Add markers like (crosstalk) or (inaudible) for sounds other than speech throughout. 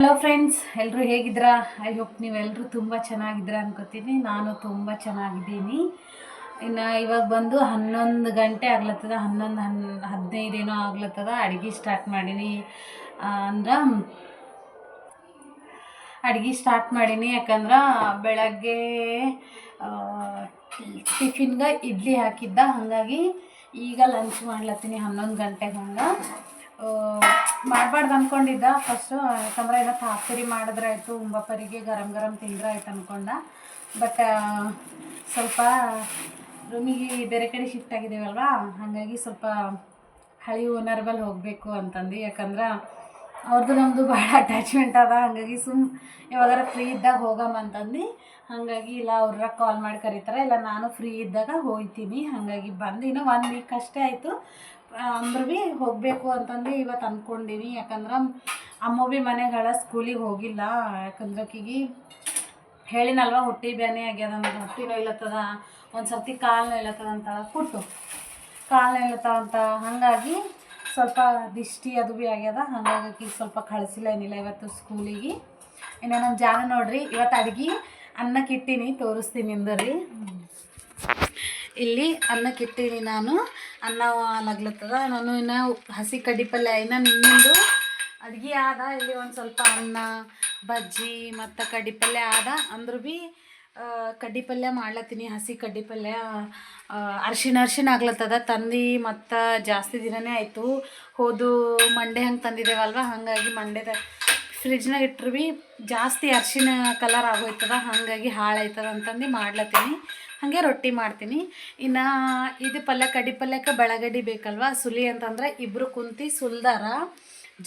Hello friends ಎಲ್ಲರೂ ಹೇಗಿದ್ದೀರಾ I hope ನೀವೆಲ್ಲರೂ ತುಂಬ ಚೆನ್ನಾಗಿದ್ದೀರಾ ಅನ್ಕೋತೀನಿ. ನಾನು ತುಂಬ ಚೆನ್ನಾಗಿದ್ದೀನಿ. ಇನ್ನು ಇವಾಗ ಬಂದು ಹನ್ನೊಂದು ಗಂಟೆ ಆಗ್ಲತ್ತದ, ಹನ್ನೊಂದು ಹನ್, ಹದಿನೈದೇನೋ ಆಗ್ಲತ್ತದ, ಅಡುಗೆ ಸ್ಟಾರ್ಟ್ ಮಾಡೀನಿ. ಅಂದ್ರೆ ಅಡುಗೆ ಸ್ಟಾರ್ಟ್ ಮಾಡೀನಿ, ಯಾಕಂದ್ರೆ ಬೆಳಗ್ಗೆ ಟಿಫಿನ್ಗೆ ಇಡ್ಲಿ ಹಾಕಿದ್ದ. ಹಾಗಾಗಿ ಈಗ ಲಂಚ್ ಮಾಡ್ಲತ್ತೀನಿ ಹನ್ನೊಂದು ಗಂಟೆಗೆ ಹಂಗೆ. ಮಾಡಬಾರ್ದು ಅಂದ್ಕೊಂಡಿದ್ದ ಫಸ್ಟು ಯಾಕಂದ್ರೆ ಏನೋ ತಾಪರಿ ಮಾಡಿದ್ರೆ ಆಯಿತು ಉಂಬಪ್ಪರಿಗೆ ಗರಂ ಗರಂ ತಿಂದ್ರೆ ಅಂದ್ಕೊಂಡ ಬಟ್ ಸ್ವಲ್ಪ ರೂಮಿಗೆ ಬೇರೆ ಕಡೆ ಶಿಫ್ಟ್ ಆಗಿದ್ದೀವಲ್ವಾ? ಹಾಗಾಗಿ ಸ್ವಲ್ಪ ಹಳಿ ಓನರ್ ಹೋಗಬೇಕು ಅಂತಂದು. ಯಾಕಂದ್ರೆ ಅವ್ರದ್ದು ನಮ್ಮದು ಭಾಳ ಅಟ್ಯಾಚ್ಮೆಂಟ್ ಅದ. ಹಾಗಾಗಿ ಸುಮ್ ಯಾವಾಗಾರ ಫ್ರೀ ಇದ್ದಾಗ ಹೋಗಮ್ಮ ಅಂತಂದು. ಹಾಗಾಗಿ ಇಲ್ಲ ಅವ್ರ ಕಾಲ್ ಮಾಡಿ ಕರೀತಾರೆ. ಇಲ್ಲ, ನಾನು ಫ್ರೀ ಇದ್ದಾಗ ಹೋಗ್ತೀನಿ ಹಾಗಾಗಿ ಬಂದು ಇನ್ನೂ ಒನ್ ವೀಕ್ ಅಷ್ಟೇ ಆಯಿತು. ಅಂದ್ರೆ ಭೀ ಹೋಗಬೇಕು ಅಂತಂದು ಇವತ್ತು ಅಂದ್ಕೊಂಡೀನಿ ಯಾಕಂದ್ರೆ ಅಮ್ಮ ಭೀ ಮನೆಗಳ ಸ್ಕೂಲಿಗೆ ಹೋಗಿಲ್ಲ. ಯಾಕಂದ್ರೆ ಆಕಿಗೆ ಹೇಳಿನಲ್ವ ಹುಟ್ಟಿ ಬೇನೆ ಆಗ್ಯದ ಅಂದ್ರೆ ಹುಟ್ಟಿ ನೋಯ್ಲತ್ತದ. ಒಂದು ಸರ್ತಿ ಕಾಲು ನೋಯ್ಲತ್ತದ ಅಂತ ಕೊಟ್ಟು ಕಾಲು ನೋಯ್ಲತ್ತದ ಅಂತ. ಹಾಗಾಗಿ ಸ್ವಲ್ಪ ದಿಷ್ಟಿ ಅದು ಭೀ ಆಗ್ಯದ. ಹಾಗಾಗಿ ಆಕಿಗೆ ಸ್ವಲ್ಪ ಕಳಿಸಿಲ್ಲ ಏನಿಲ್ಲ ಇವತ್ತು ಸ್ಕೂಲಿಗೆ. ಇನ್ನು ಜಾಗ ನೋಡ್ರಿ, ಇವತ್ತು ಅಡುಗೆ ಅನ್ನಕ್ಕೆ ಇಟ್ಟೀನಿ ತೋರಿಸ್ತೀನಿ ಇಂದರಿ ಇಲ್ಲಿ ಅನ್ನಕ್ಕೆ ಇಟ್ಟೀನಿ ನಾನು. ಅನ್ನ ಆಗ್ಲತ್ತದ ನಾನು ಇನ್ನು ಹಸಿ ಕಡ್ಡಿ ಪಲ್ಯ ಇನ್ನು ನಿನ್ನಿಂದು ಅಡ್ಗೆ ಆದ. ಇಲ್ಲಿ ಒಂದು ಸ್ವಲ್ಪ ಅನ್ನ, ಬಜ್ಜಿ ಮತ್ತು ಕಡ್ಡಿ ಪಲ್ಯ ಆದ. ಅಂದ್ರೂ ಭೀ ಕಡ್ಡಿ ಪಲ್ಯ ಮಾಡ್ಲತ್ತೀನಿ. ಹಸಿ ಕಡ್ಡಿ ಪಲ್ಯ ಅರ್ಶಿಣ ಅರ್ಶಿನ ಆಗ್ಲತ್ತದ. ತಂದು ಮತ್ತು ಜಾಸ್ತಿ ದಿನನೇ ಆಯಿತು. ಹೋದು ಮಂಡೆ ಹಂಗೆ ತಂದಿದ್ದೇವಲ್ವ? ಹಾಗಾಗಿ ಮಂಡೆದ ಫ್ರಿಜ್ನಾಗ ಇಟ್ಟರು ಭೀ ಜಾಸ್ತಿ ಅರ್ಶಿನ ಕಲರ್ ಆಗೋಯ್ತದ. ಹಾಗಾಗಿ ಹಾಳಾಯ್ತದ ಅಂತಂದು ಮಾಡ್ಲತ್ತೀನಿ. ಹಾಗೆ ರೊಟ್ಟಿ ಮಾಡ್ತೀನಿ. ಇನ್ನು ಇದು ಪಲ್ಯ ಕಡಿ ಪಲ್ಯಕ್ಕೆ ಬೆಳಗಡಿ ಬೇಕಲ್ವ? ಸುಲಿ ಅಂತಂದ್ರೆ ಇಬ್ಬರು ಕುಂತು ಸುಲ್ದಾರ,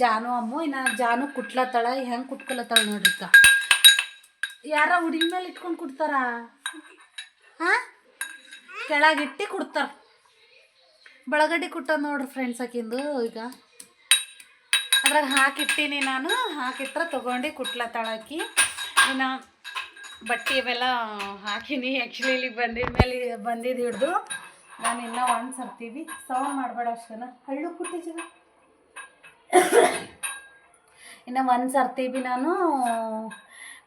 ಜಾನು, ಅಮ್ಮು, ಇನ್ನು ಜಾನು ಕುಟ್ಲತ್ತಳ ಹೆಂಗೆ ಕುಟ್ಕೊಲತ್ತಾಳ ನೋಡ್ರಿಕ ಯಾರ ಹುಡುಗಿ ಮೇಲೆ ಇಟ್ಕೊಂಡು ಕುಡ್ತಾರ ಹಾಂ ಕೆಳಗಿಟ್ಟು ಕುಡ್ತಾರ. ಬೆಳಗಡ್ಡಿ ಕುಟ್ಟ ನೋಡ್ರಿ ಫ್ರೆಂಡ್ಸ್ ಹಾಕಿಂದು ಈಗ. ಅದ್ರಾಗ ಹಾಕಿಟ್ಟಿನಿ ನಾನು. ಹಾಕಿಟ್ರೆ ತೊಗೊಂಡು ಕುಟ್ಲತ್ತಾಳಾಕಿ ಇನ್ನು ಬಟ್ಟೆ ಇವೆಲ್ಲ ಹಾಕಿನಿ. ಆ್ಯಕ್ಚುಲಿ ಇಲ್ಲಿಗೆ ಬಂದಿದ ಮೇಲೆ ಬಂದಿದ್ದು ಹಿಡಿದು ನಾನು ಇನ್ನೂ ಒಂದು ಸರ್ತೀವಿ. ಸೌಂಡ್ ಮಾಡಬೇಡ ಅಷ್ಟೇನ? ಹಳ್ಳು ಪುಟ್ಟಿ ಜನ. ಇನ್ನು ಒಂದು ಸರ್ತೀವಿ ನಾನು.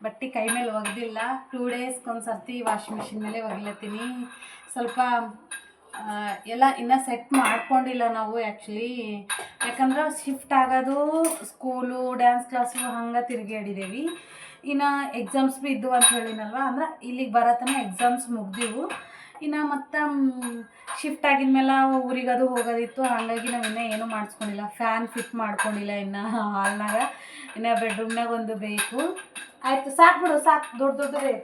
ಬಟ್ಟೆ ಕೈ ಮೇಲೆ ಒಗ್ದಿಲ್ಲ. ಟೂ ಡೇಸ್ಗೆ ಒಂದು ಸರ್ತಿ ವಾಷಿಂಗ್ ಮಿಷಿನ್ ಮೇಲೆ ಒಗಿಲತ್ತೀನಿ. ಸ್ವಲ್ಪ ಎಲ್ಲ ಇನ್ನೂ ಸೆಟ್ ಮಾಡ್ಕೊಂಡಿಲ್ಲ ನಾವು ಆ್ಯಕ್ಚುಲಿ ಯಾಕಂದ್ರೆ ಶಿಫ್ಟ್ ಆಗೋದು ಸ್ಕೂಲು ಡ್ಯಾನ್ಸ್ ಕ್ಲಾಸು ಹಂಗೆ ತಿರುಗಾಡಿದೇವಿ ಇನ್ನು ಎಕ್ಸಾಮ್ಸ್ ಭೀ ಇದ್ದು ಅಂತ ಹೇಳಿನಲ್ವ ಅಂದ್ರೆ ಇಲ್ಲಿಗೆ ಬರತನ ಎಕ್ಸಾಮ್ಸ್ ಮುಗ್ದಿವು. ಇನ್ನು ಮತ್ತು ಶಿಫ್ಟ್ ಆಗಿದ್ಮೇಲೆ ಊರಿಗೆ ಅದು ಹೋಗೋದಿತ್ತು. ಹಾಗಾಗಿ ನಾವು ಇನ್ನೂ ಏನೂ ಮಾಡಿಸ್ಕೊಂಡಿಲ್ಲ. ಫ್ಯಾನ್ ಫಿಟ್ ಮಾಡ್ಕೊಂಡಿಲ್ಲ ಇನ್ನು ಹಾಲ್ನಾಗ ಇನ್ನು ಬೆಡ್ರೂಮ್ನಾಗ ಒಂದು ಬೇಕು. ಆಯಿತು, ಸಾಕು ಬಿಡು, ಸಾಕು. ದೊಡ್ಡ ದೊಡ್ಡದೇ.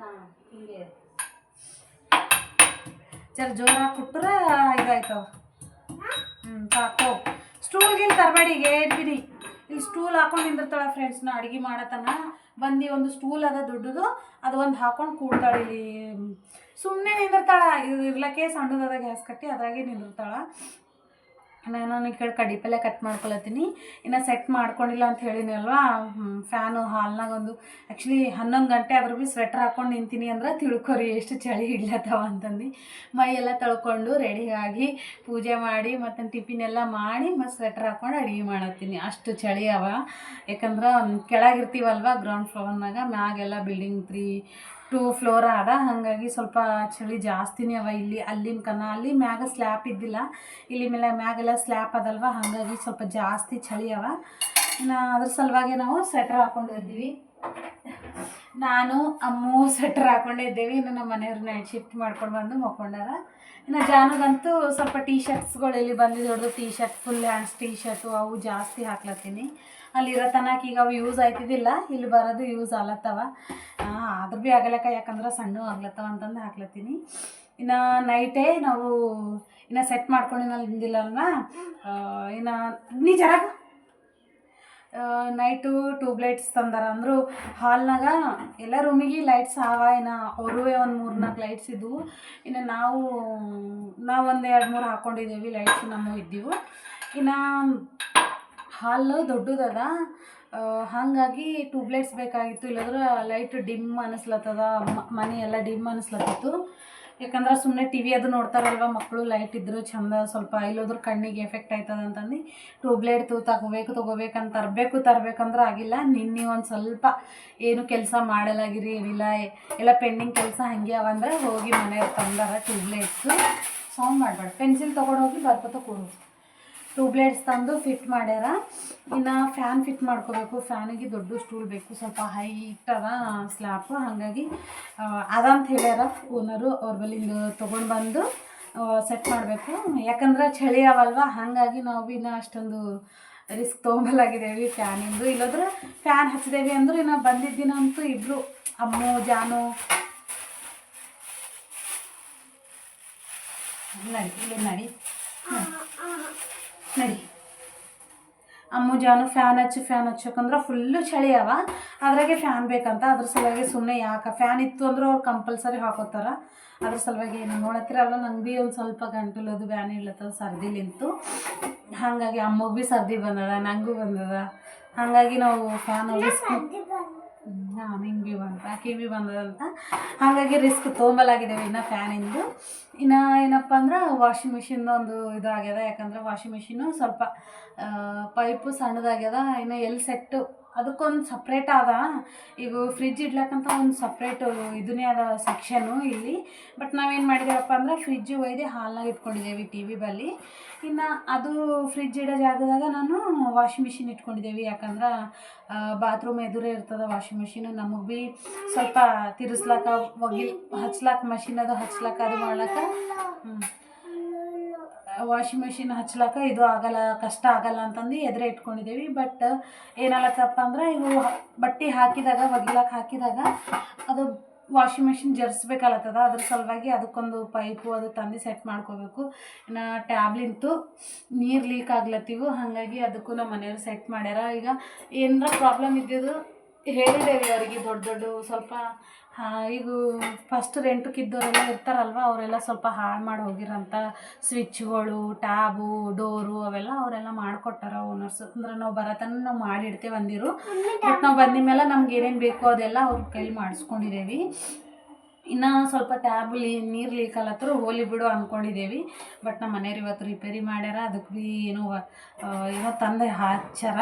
ಹಾಂ, ಹಿಂಗೆ. ಜರ ಜೋರಾಗಿ ಕೊಟ್ಟರೆ ಇದಾಯ್ತವ ಹ್ಞೂ ಸಾಕು ಸ್ಟೂಲ್ಗಿಲ್ಲಿ ಏನು ಬಿಡಿ. ಇಲ್ಲಿ ಸ್ಟೂಲ್ ಹಾಕೊಂಡು ನಿಂದಿರ್ತಾಳೆ ಫ್ರೆಂಡ್ಸ್ ನಾ ಅಡುಗೆ ಮಾಡತನ. ಬಂದು ಒಂದು ಸ್ಟೂಲ್ ಅದ ದೊಡ್ಡದು, ಅದು ಒಂದು ಹಾಕೊಂಡು ಕೂಡ್ತಾಳೆ ಇಲ್ಲಿ. ಸುಮ್ಮನೆ ನಿಂದಿರ್ತಾಳ. ಇರ್ಲಕ್ಕೆ ಸಣ್ಣದಾದ ಗ್ಯಾಸ್ ಕಟ್ಟಿ ಅದಾಗೆ ನಿಂದಿರ್ತಾಳ. ನಾನು ಈ ಕಡೆ ಪಲ್ಯ ಕಟ್ ಮಾಡ್ಕೊಳತ್ತೀನಿ. ಇನ್ನು ಸೆಟ್ ಮಾಡ್ಕೊಂಡಿಲ್ಲ ಅಂತ ಹೇಳಿನಿ ಅಲ್ವಾ? ಫ್ಯಾನು ಹಾಲ್ನಾಗ ಒಂದು ಆ್ಯಕ್ಚುಲಿ ಹನ್ನೊಂದು ಗಂಟೆ ಆದ್ರೂ ಭೀ ಸ್ವೆಟ್ರ್ ಹಾಕ್ಕೊಂಡು ನಿಂತೀನಿ ಅಂದ್ರೆ ತಿಳ್ಕೊರಿ, ಎಷ್ಟು ಚಳಿ ಹಿಡ್ಲತ್ತವ ಅಂತಂದು. ಮೈ ಎಲ್ಲ ತೊಳ್ಕೊಂಡು ರೆಡಿ ಆಗಿ ಪೂಜೆ ಮಾಡಿ ಮತ್ತು ಟಿಫಿನ್ ಎಲ್ಲ ಮಾಡಿ ಮತ್ತು ಸ್ವೆಟ್ರ್ ಹಾಕ್ಕೊಂಡು ಅಡುಗೆ ಮಾಡತ್ತೀನಿ. ಅಷ್ಟು ಚಳಿ ಅವ. ಯಾಕಂದ್ರೆ ಕೆಳಗಿರ್ತೀವಲ್ವ ಗ್ರೌಂಡ್ ಫ್ಲೋರ್ನಾಗ ಮ್ಯಾಗೆಲ್ಲ ಬಿಲ್ಡಿಂಗ್ ತ್ರೀ ಟೂ ಫ್ಲೋರ ಅದ ಹಾಗಾಗಿ ಸ್ವಲ್ಪ ಚಳಿ ಜಾಸ್ತಿನೇ ಅವ ಇಲ್ಲಿ, ಅಲ್ಲಿನ ಕನ. ಅಲ್ಲಿ ಮ್ಯಾಗ ಸ್ಲ್ಯಾಪ್ ಇದ್ದಿಲ್ಲ. ಇಲ್ಲಿ ಮೇಲೆ ಮ್ಯಾಗೆಲ್ಲ ಸ್ಲ್ಯಾಪ್ ಅದಲ್ವ? ಹಾಗಾಗಿ ಸ್ವಲ್ಪ ಜಾಸ್ತಿ ಚಳಿ ಅವ. ಇನ್ನು ಅದ್ರ ಸಲುವಾಗಿ ನಾವು ಸ್ವೆಟ್ರ್ ಹಾಕೊಂಡಿದ್ದೀವಿ ನಾನು, ಅಮ್ಮು ಸ್ವೆಟರ್ ಹಾಕೊಂಡಿದ್ದೇವೆ ಇನ್ನು ನಮ್ಮ ಮನೆಯವ್ರನ್ನ ಶಿಫ್ಟ್ ಮಾಡ್ಕೊಂಡು ಬಂದು ಮಕ್ಕೊಂಡಾರ. ಇನ್ನು ಜಾನಗಂತೂ ಸ್ವಲ್ಪ ಟೀ ಶರ್ಟ್ಸ್ಗಳು ಇಲ್ಲಿ ಬಂದಿದ್ದು T shirt full hands T shirt ಅವು ಜಾಸ್ತಿ ಹಾಕ್ಲತ್ತೀನಿ. ಅಲ್ಲಿರೋ ತನಕ ಈಗ ಅವು ಯೂಸ್ ಆಯ್ತಿದ್ದಿಲ್ಲ. ಇಲ್ಲಿ ಬರೋದು ಯೂಸ್ ಆಗ್ಲತ್ತವ. ಆದ್ರೂ ಭೀ ಆಗಲಕ್ಕ, ಯಾಕಂದ್ರೆ ಸಣ್ಣ ಆಗ್ಲತ್ತವ ಅಂತಂದು ಹಾಕ್ಲತ್ತೀನಿ. ಇನ್ನು ನೈಟೇ ನಾವು ಇನ್ನು ಸೆಟ್ ಮಾಡ್ಕೊಂಡಿನಲ್ಲ ಅಲ್ವಾ ಇನ್ನು ನೀ ಜರಾಗ. ನೈಟು ಟ್ಯೂಬ್ ಲೈಟ್ಸ್ ತಂದಾರ. ಅಂದರು ಹಾಲ್ನಾಗ ಎಲ್ಲ ರೂಮಿಗೆ ಲೈಟ್ಸ್ ಆವ ಇನ್ನು ಅವ್ರೂ ಒಂದು ಮೂರು ನಾಲ್ಕು ಲೈಟ್ಸ್ ಇದ್ದವು ಇನ್ನು ನಾವು ನಾವು ಒಂದು ಎರಡು ಮೂರು ಹಾಕ್ಕೊಂಡಿದ್ದೀವಿ ಲೈಟ್ಸ್ ನಮ್ಮ ಇದ್ದೀವು. ಇನ್ನು ಹಾಲು ದೊಡ್ಡದದ. ಹಾಗಾಗಿ ಟ್ಯೂಬ್ಲೈಟ್ಸ್ ಬೇಕಾಗಿತ್ತು. ಇಲ್ಲಾಂದ್ರೆ ಲೈಟ್ ಡಿಮ್ ಅನ್ನಿಸ್ಲತ್ತದ ಮನೆ ಎಲ್ಲ ಡಿಮ್ ಅನ್ನಿಸ್ಲತ್ತಿತ್ತು ಯಾಕಂದ್ರೆ ಸುಮ್ಮನೆ ಟಿ ವಿ ಅದು ನೋಡ್ತಾರಲ್ವ, ಮಕ್ಕಳು ಲೈಟ್ ಇದ್ರು ಚಂದ ಸ್ವಲ್ಪ ಇಲ್ಲೋದ್ರ ಕಣ್ಣಿಗೆ ಎಫೆಕ್ಟ್ ಆಯ್ತದ ಅಂತಂದು. ಟ್ಯೂಬ್ಲೈಟ್ ತಗೋಬೇಕು ತಗೋಬೇಕಂತ ತರಬೇಕು, ತರಬೇಕಂದ್ರೆ ಆಗಿಲ್ಲ. ನಿನ್ನೆ ಒಂದು ಸ್ವಲ್ಪ ಏನು ಕೆಲಸ ಮಾಡಲಾಗಿರಿ, ಏನಿಲ್ಲ ಎಲ್ಲ ಪೆಂಡಿಂಗ್ ಕೆಲಸ ಹಂಗೆ ಅವಂದ್ರೆ ಹೋಗಿ ಮನೆಯವ್ರು ತಂದಾರ ಟ್ಯೂಬ್ಲೈಟ್ಸು. ಸೌಂಡ್ ಮಾಡಬೇಡ. ಪೆನ್ಸಿಲ್ ತೊಗೊಂಡೋಗಿ ಬರ್ಕೊತ ಕೊಡು. ಟ್ಯೂಬ್ಲೈಟ್ಸ್ ತಂದು ಫಿಟ್ ಮಾಡ್ಯಾರ. ಇನ್ನು ಫ್ಯಾನ್ ಫಿಟ್ ಮಾಡ್ಕೋಬೇಕು. ಫ್ಯಾನಿಗೆ ದೊಡ್ಡ ಸ್ಟೂಲ್ ಬೇಕು. ಸ್ವಲ್ಪ ಹೈಟ್ ಅದ ಸ್ಲ್ಯಾಪ್ ಹಾಗಾಗಿ ಅದಂತ ಹೇಳ್ಯಾರ ಓನರು ಅವ್ರ ಬಲ್ಲಿಂದ ತೊಗೊಂಡು ಬಂದು ಸೆಟ್ ಮಾಡಬೇಕು. ಯಾಕಂದ್ರೆ ಚಳಿ ಅವಲ್ವ, ಹಾಗಾಗಿ ನಾವು ಇನ್ನು ಅಷ್ಟೊಂದು ರಿಸ್ಕ್ ತೊಗೊಂಬಲಾಗಿದ್ದೇವೆ ಫ್ಯಾನಿಂದು ಇಲ್ಲದ್ರೆ ಫ್ಯಾನ್ ಹಚ್ಚಿದೇವಿ ಅಂದ್ರೆ ಇನ್ನು ಬಂದಿದ್ದ ದಿನ ಅಂತೂ ಇಬ್ಬರು ಅಮ್ಮು, ಜಾನು. ನಡಿ, ಇಲ್ಲಿ ನಡಿ. ನಡಿ. ಅಮ್ಮು ಜಾನು ಫ್ಯಾನ್ ಹಚ್ಚು ಫ್ಯಾನ್ ಹಚ್ಚಕಂದ್ರೆ ಫುಲ್ಲು ಚಳಿ ಅವ. ಅದ್ರಾಗೆ ಫ್ಯಾನ್ ಬೇಕಂತ. ಅದ್ರ ಸಲುವಾಗಿ ಸುಮ್ಮನೆ ಯಾಕೆ? ಫ್ಯಾನ್ ಇತ್ತು ಅಂದ್ರೆ ಅವ್ರು ಕಂಪಲ್ಸರಿ ಹಾಕೋತಾರ. ಅದ್ರ ಸಲುವಾಗಿ ಏನು ನೋಡತ್ತಿರಲ್ಲ, ನಂಗೆ ಭೀ ಒಂದು ಸ್ವಲ್ಪ ಗಂಟಲದು ಬ್ಯಾನ್ ಇಲ್ಲತ್ತದ ಸರ್ದಿಲಿಂತು ಹಾಗಾಗಿ ಅಮ್ಮಗೆ ಭೀ ಸರ್ದಿ ಬಂದದ, ನಂಗೂ ಬಂದದ. ಹಾಗಾಗಿ ನಾವು ಫ್ಯಾನ್ ನಿಂಗೆ ಭೀ ಬಂತ ಭೀ ಬಂದದಂತ ಹಾಗಾಗಿ ರಿಸ್ಕ್ ತೊಗೊಂಬಲಾಗಿದ್ದೇವೆ ಇನ್ನು ಫ್ಯಾನಿಂದು ಇನ್ನು ಏನಪ್ಪ ಅಂದ್ರೆ ವಾಷಿಂಗ್ ಮಿಷಿನ್ ಒಂದು ಇದು ಯಾಕಂದ್ರೆ ವಾಷಿಂಗ್ ಮಿಷಿನು ಸ್ವಲ್ಪ ಪೈಪು ಸಣ್ಣದಾಗ್ಯದ, ಇನ್ನು ಎಲ್ಲಿ ಸೆಟ್ಟು ಅದಕ್ಕೊಂದು ಸಪ್ರೇಟ್ ಅದ ಈಗ ಫ್ರಿಜ್ ಇಡ್ಲಕ್ಕಂತ ಒಂದು ಸಪ್ರೇಟ್ ಇದನ್ನೇ ಅದ ಸೆಕ್ಷನು ಇಲ್ಲಿ. ಬಟ್ ನಾವೇನು ಮಾಡಿದೇವಪ್ಪ ಅಂದ್ರೆ ಫ್ರಿಜ್ಜು ಒಯ್ದು ಹಾಲ್ನಾಗ ಇಟ್ಕೊಂಡಿದ್ದೇವೆ ಟಿ ವಿ ಬಲ್ಲಿ. ಇನ್ನು ಅದು ಫ್ರಿಜ್ ಇಡೋ ಜಾಗದಾಗ ನಾನು ವಾಷಿಂಗ್ ಮಿಷಿನ್ ಇಟ್ಕೊಂಡಿದ್ದೇವೆ ಯಾಕಂದ್ರೆ ಬಾತ್ರೂಮ್ ಎದುರೇ ಇರ್ತದೆ ವಾಷಿಂಗ್ ಮಿಷಿನ್ ನಮಗೆ ಭೀ ಸ್ವಲ್ಪ ತಿರ್ಸ್ಲಾಕ ಒಗಿಲ್ ಹಚ್ಲಾಕ ಮಷಿನ್ ಅದು ಹಚ್ಲಾಕ ಅದು ಮಾಡ್ಲಾಕ ವಾಷಿಂಗ್ ಮಿಷಿನ್ ಹಚ್ಲಾಕ ಇದು ಆಗಲ್ಲ, ಕಷ್ಟ ಆಗಲ್ಲ ಅಂತಂದು ಎದುರೇ ಇಟ್ಕೊಂಡಿದ್ದೀವಿ ಬಟ್ ಏನಾಗತ್ತಪ್ಪ ಅಂದ್ರೆ ಇವು ಬಟ್ಟೆ ಹಾಕಿದಾಗ, ಒಗಿಲಾಕ ಹಾಕಿದಾಗ ಅದು ವಾಷಿಂಗ್ ಮೆಷಿನ್ ಜರ್ಸ್ಬೇಕಲ್ಲತ್ತದ ಅದ್ರ ಸಲುವಾಗಿ ಅದಕ್ಕೊಂದು ಪೈಪು ಅದು ತಂದು ಸೆಟ್ ಮಾಡ್ಕೋಬೇಕು. ಇನ್ನು ಟ್ಯಾಬ್ಲಿಂತು ನೀರು ಲೀಕ್ ಆಗ್ಲತ್ತಿವು. ಹಾಗಾಗಿ ಅದಕ್ಕೂ ನಮ್ಮ ಮನೆಯವ್ರು ಸೆಟ್ ಮಾಡ್ಯಾರ. ಈಗ ಏನರ ಪ್ರಾಬ್ಲಮ್ ಇದ್ದಿದ್ದು ಹೇಳಿದ್ದೇವೆ ಅವರಿಗೆ ದೊಡ್ಡ ದೊಡ್ಡ ಸ್ವಲ್ಪ ಈಗ ಫಸ್ಟ್ ರೆಂಟಕ್ಕೆ ಇದ್ದವರೆಲ್ಲ ಇರ್ತಾರಲ್ವ ಅವರೆಲ್ಲ ಸ್ವಲ್ಪ ಹಾಳು ಮಾಡಿ ಹೋಗಿರೋಂಥ ಸ್ವಿಚ್ಗಳು ಟ್ಯಾಬು ಡೋರು ಅವೆಲ್ಲ ಅವರೆಲ್ಲ ಮಾಡಿಕೊಟ್ಟಾರ ಓನರ್ಸ್ ಅಂದ್ರೆ ನಾವು ಬರತನ ನಾವು ಮಾಡಿಡ್ತೇವೆ ಅಂದಿರು. ಬಟ್ ನಾವು ಬಂದ ಮೇಲೆ ನಮ್ಗೆ ಏನೇನು ಬೇಕೋ ಅದೆಲ್ಲ ಅವ್ರ ಕೈಲಿ ಮಾಡಿಸ್ಕೊಂಡಿದ್ದೇವೆ ಇನ್ನು ಸ್ವಲ್ಪ ಟ್ಯಾಬ್ ಲೀ ನೀರು ಲೀಕ್ ಅಲ್ಲತ್ರ ಹೋಲಿ ಬಿಡು ಅಂದ್ಕೊಂಡಿದ್ದೇವೆ ಬಟ್ ನಮ್ಮ ಮನೆಯವ್ರು ಇವತ್ತು ರಿಪೇರಿ ಮಾಡ್ಯಾರ. ಅದಕ್ಕೆ ಭೀ ಏನೋ ಏನೋ ತಂದೆ ಹಚ್ಚಾರ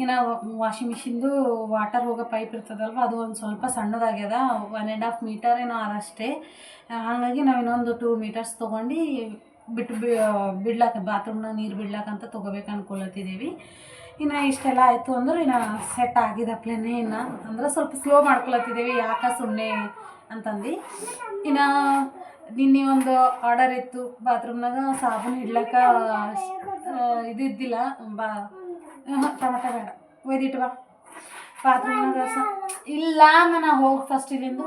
ಇನ್ನು ವಾಷಿಂಗ್ ಮಿಷಿನ್ದು ವಾಟರ್ ಹೋಗೋ ಪೈಪ್ ಇರ್ತದಲ್ವ, ಅದು ಒಂದು ಸ್ವಲ್ಪ ಸಣ್ಣದಾಗ್ಯದ. ಒನ್ ಆ್ಯಂಡ್ ಹಾಫ್ ಮೀಟರ್ ಏನೋ ಅದಷ್ಟೇ ಹಾಗಾಗಿ ನಾವು ಇನ್ನೊಂದು ಟೂ ಮೀಟರ್ಸ್ ತೊಗೊಂಡು ಬಿಟ್ಟು ಬಿ ಬಿಡ್ಲಾಕ ಬಾತ್ರೂಮ್ನಾಗ ನೀರು ಬಿಡ್ಲಾಕಂತ ತೊಗೋಬೇಕು ಅನ್ಕೊಳತ್ತಿದ್ದೀವಿ ಇನ್ನು ಇಷ್ಟೆಲ್ಲ ಆಯಿತು ಅಂದ್ರೆ ಇನ್ನು ಸೆಟ್ ಆಗಿದಪ್ಲೇನೆ ಇನ್ನು. ಅಂದ್ರೆ ಸ್ವಲ್ಪ ಸ್ಲೋ ಮಾಡ್ಕೊಳತ್ತಿದ್ದೀವಿ ಯಾಕೆ ಸುಮ್ಮನೆ ಅಂತಂದು ಇನ್ನು ನಿನ್ನೆ ಒಂದು ಆರ್ಡರ್ ಇತ್ತು. ಬಾತ್ರೂಮ್ನಾಗ ಸಾಬೂನು ಇಡ್ಲಕ್ಕ ಇದು ಇದ್ದಿಲ್ಲ. ಬಾ ಟೊಮೆಟೊ ಬೇಡ. ಒಯ್ದಿಟ್ಟು ಬಾ. ಬಾತ್ರೂಮ್ನಾಗ ಸ, ಇಲ್ಲ ನಾನು ಹೋಗಿ ಫಸ್ಟ್ ಇಲ್ಲಿಂದ.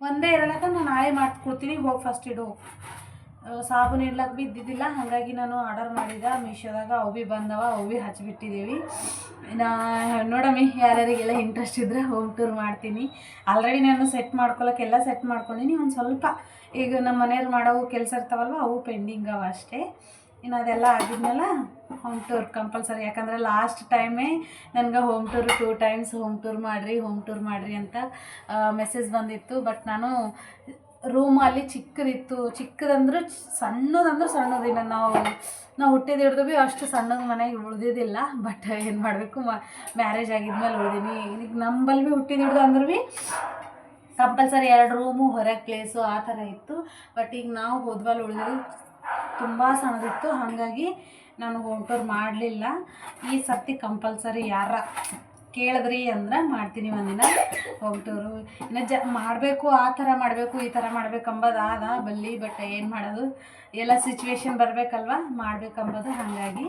ಒಂದೇ ಇರಲಕ್ಕ, ನಾನು ನಾಳೆ ಮಾಡ್ಕೊಡ್ತೀನಿ. ಹೋಗಿ ಫಸ್ಟ್ ಇಡು. ಸಾಬೂನು ಇಡ್ಲಕ್ಕೆ ಭೀ ಇದ್ದಿದ್ದಿಲ್ಲ ಹಾಗಾಗಿ ನಾನು ಆರ್ಡರ್ ಮಾಡಿದ. ಮೀಶೋದಾಗ ಅವು ಭೀ ಬಂದವ, ಅವು ಭೀ ಹಚ್ಚಿಬಿಟ್ಟಿದ್ದೀವಿ. ನಾ, ನೋಡಮ್ಮಿ, ಯಾರ್ಯಾರಿಗೆಲ್ಲ ಇಂಟ್ರೆಸ್ಟ್ ಇದ್ದರೆ ಹೋಮ್ ಟೂರ್ ಮಾಡ್ತೀನಿ. ಆಲ್ರೆಡಿ ನಾನು ಸೆಟ್ ಮಾಡ್ಕೊಳಕ್ಕೆ ಎಲ್ಲ ಸೆಟ್ ಮಾಡ್ಕೊಂಡಿನಿ. ಒಂದು ಸ್ವಲ್ಪ ಈಗ ನಮ್ಮ ಮನೆಯವ್ರು ಮಾಡೋವು ಕೆಲಸ ಇರ್ತಾವಲ್ವ, ಅವು ಪೆಂಡಿಂಗ್ ಅವ ಅಷ್ಟೇ. ಇನ್ನು ಅದೆಲ್ಲ ಆಗಿದ್ಮೇಲೆ ಹೋಮ್ ಟೂರ್ ಕಂಪಲ್ಸರಿ ಯಾಕಂದರೆ ಲಾಸ್ಟ್ ಟೈಮೇ ನನಗೆ home tour two times home tour ಮಾಡಿರಿ ಹೋಮ್ ಟೂರ್ ಮಾಡಿರಿ ಅಂತ ಮೆಸೇಜ್ ಬಂದಿತ್ತು. ಬಟ್ ನಾನು ರೂಮಲ್ಲಿ ಚಿಕ್ಕದಿತ್ತು. ಚಿಕ್ಕದಂದ್ರೆ ಸಣ್ಣದಂದ್ರೆ ಸಣ್ಣದಿನ. ನಾವು ನಾವು ಹುಟ್ಟಿದ ಹಿಡಿದು ಭೀ ಅಷ್ಟು ಸಣ್ಣದ ಮನೆಗೆ ಉಳಿದಿದ್ದಿಲ್ಲ. ಬಟ್ ಏನು ಮಾಡಬೇಕು ಮ್ಯಾರೇಜ್ ಆಗಿದ್ಮೇಲೆ ಉಳಿದೀನಿ. ಈಗ ನಂಬಲ್ಲಿ ಭೀ ಹುಟ್ಟಿದ ಹಿಡ್ದು ಅಂದ್ರೆ ಭೀ ಕಂಪಲ್ಸರಿ ಎರಡು ರೂಮು, ಹೊರಗೆ ಪ್ಲೇಸು ಆ ಥರ ಇತ್ತು. ಬಟ್ ಈಗ ನಾವು ಹೋದ್ವಲ್ಲಿ ಉಳಿದಿದ್ದು ತುಂಬ ಸಣ್ಣದಿತ್ತು. ಹಾಗಾಗಿ ನಾನು ಹೋಮ್ ಮಾಡಲಿಲ್ಲ. ಈ ಸರ್ತಿ ಕಂಪಲ್ಸರಿ ಯಾರ ಕೇಳಿದ್ರಿ ಅಂದ್ರೆ ಮಾಡ್ತೀನಿ ಒಂದಿನ. ಹೋಗ್ತವ್ರು. ಇನ್ನ ಜ ಮಾಡಬೇಕು, ಆ ಥರ ಮಾಡಬೇಕು, ಈ ಥರ ಮಾಡ್ಬೇಕು ಅಂಬೋದು ಆದ ಬಲ್ಲಿ, ಬಟ್ ಏನು ಮಾಡೋದು? ಎಲ್ಲ ಸಿಚುವೇಶನ್ ಬರಬೇಕಲ್ವ? ಮಾಡ್ಬೇಕಂಬೋದು ಹಾಗಾಗಿ.